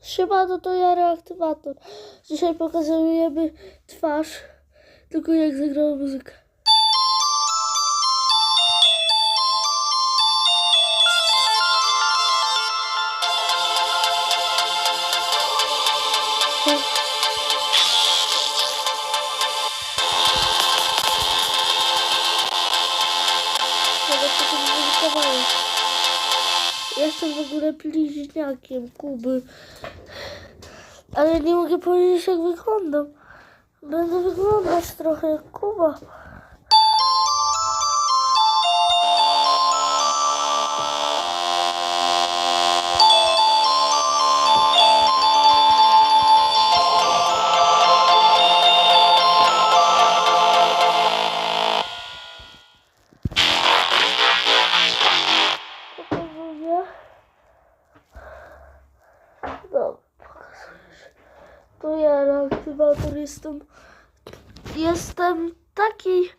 Siemano, to ja reaktywator. Dzisiaj pokazujemy twarz, tylko jak zagrała muzyka. Muzykowało. Jestem w ogóle bliźniakiem Kuby. Ale nie mogę powiedzieć jak wyglądam. Będę wyglądać trochę jak Kuba. To ja reaktywator jestem. Jestem taki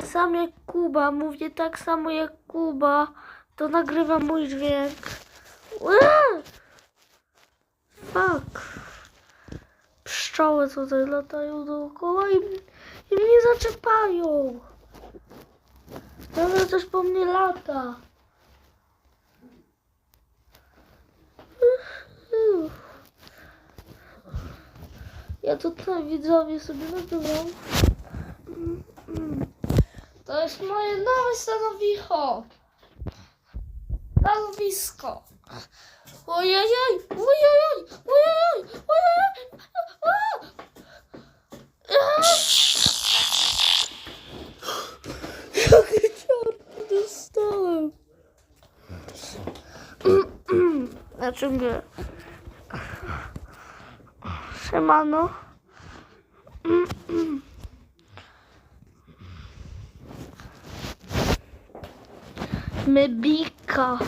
sam jak Kuba. Mówię tak samo jak Kuba. To nagrywa mój dźwięk. Ue! Fuck. Pszczoły tutaj latają dookoła i, i mnie zaczepają. Dobra, coś po mnie lata. Ja tutaj widzowie sobie nagrywam. To jest moje nowe stanowisko. Stanowisko. Ojej, ojej, ojej, ojej, Jakie ciarki dostałem. Znaczy mnie. Siemano. Mebika.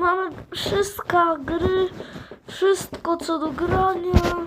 Mamy wszystko gry, wszystko co do grania.